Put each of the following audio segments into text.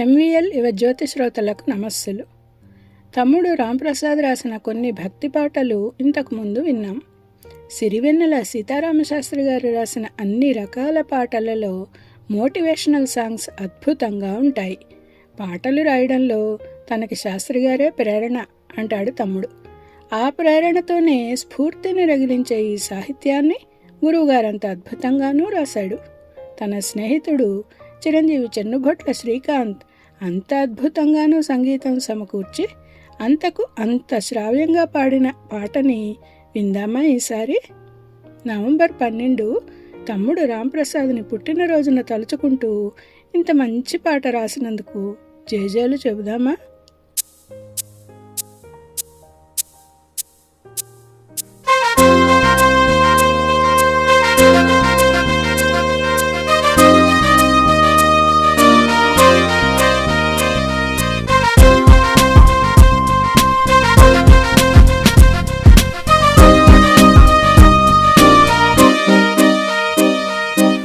MVL యువ జ్యోతి శ్రోతలకు నమస్సులు. తమ్ముడు రాంప్రసాద్ రాసిన కొన్ని భక్తి పాటలు ఇంతకు ముందు విన్నాం. సిరివెన్నెల సీతారామశాస్త్రి గారు రాసిన అన్ని రకాల పాటలలో మోటివేషనల్ సాంగ్స్ అద్భుతంగా ఉంటాయి. పాటలు రాయడంలో తనకి శాస్త్రి గారే ప్రేరణ అంటాడు తమ్ముడు. ఆ ప్రేరణతోనే స్ఫూర్తిని రగిలించే ఈ సాహిత్యాన్ని గురువుగారంత అద్భుతంగానూ రాశాడు. తన స్నేహితుడు చిరంజీవి చెన్నుగొట్ల శ్రీకాంత్ అంత అద్భుతంగానూ సంగీతం సమకూర్చి అంతకు అంత శ్రావ్యంగా పాడిన పాటని విందామా ఈసారి? నవంబర్ పన్నెండు తమ్ముడు రాంప్రసాద్ని పుట్టినరోజున తలుచుకుంటూ ఇంత మంచి పాట రాసినందుకు జేజేలు చెబుదామా?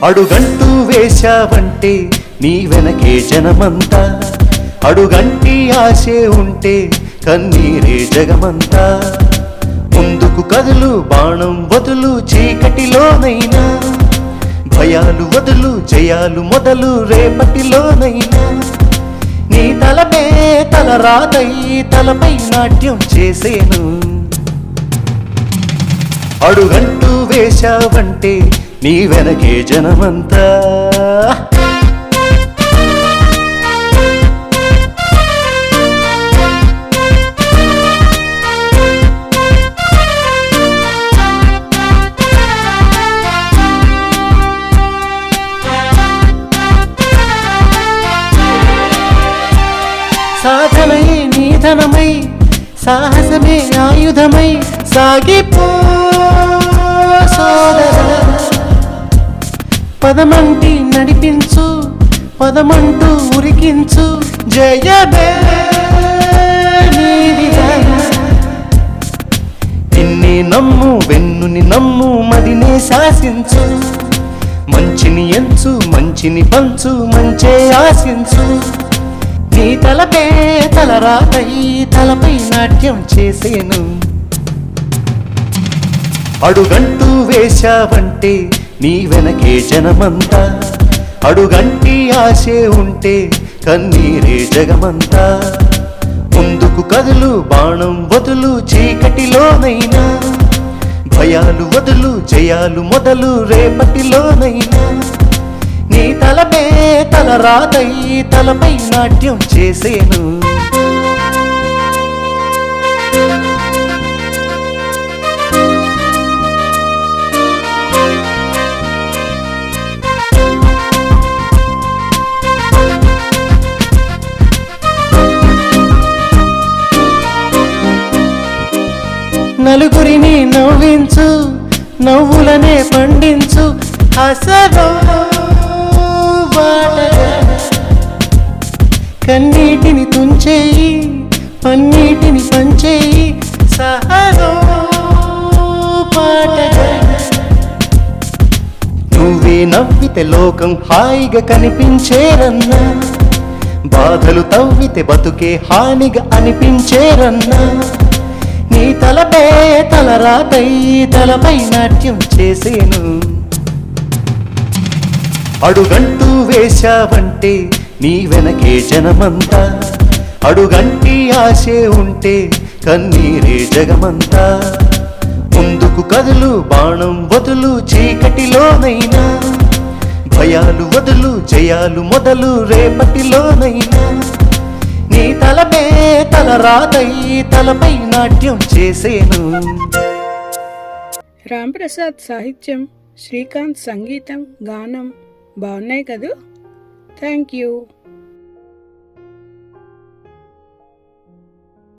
అడుగంటూ వేశావంటే నీ వెనకే జనమంతా. అడుగంటి ఆశే ఉంటే కన్నీరే జగమంతా. ముందుకు కదులు బాణం వదులు చీకటిలోనైనా. భయాలు వదులు జయాలు మొదలు రేపటిలోనైనా. నీ తలపే తల రాదై తలపై నాట్యం చేసేను. అడుగంటూ వేశావంటే నీ వెనకే జనమంతా. సాధనయే నీధనమై సాహసమే ఆయుధమై సాగిపో పదమంటి నడిపించు పదమంటూ ఉరికించు. జయమే నీదిరా. నిన్నే నమ్ము వెన్నుని నమ్ము మదినే శాసించు. మంచిని ఎంచు మంచిని పంచు మంచే ఆశించు. నీ తలపే తలరాతై తలపై నాట్యం చేసేను. అడుగంటూ వేశావంటే నీ వెనకే జనమంతా. అడుగంటి ఆశే ఉంటే కన్నీరే జగమంతా. ముందుకు కదులు బాణం వదులు చీకటిలోనైనా. భయాలు వదులు జయాలు మొదలు రేపటిలోనైనా. నీ తలపే తల రాతై తలపై నాట్యం చేసేను. నలుగురిని నవ్వించు నవ్వులనే పండించు అసలు కన్నీటిని తుంచేయి పన్నీటిని పంచేయి సహలో నువ్వే నవ్వితే లోకం హాయిగా కనిపించేరన్నా బాధలు తవ్వితే బతుకే హానిగా అనిపించేరన్నా తలపే తలరాతై తలపై నాట్యం చేసేను. అడుగంటూ వేశావంటే నీ వెనకే జనమంతా. అడుగంటి ఆశే ఉంటే కన్నీరే జగమంతా. ముందుకు కదులు బాణం వదులు చీకటిలోనైనా. భయాలు వదులు జయాలు మొదలు రేపటిలోనైనా. తలమే తలపే తల రాదై తలపై నాట్యం చేసేను. రాంప్రసాద్ సాహిత్యం శ్రీకాంత్ సంగీతం గానం బాగున్నాయి కదూ? Thank you.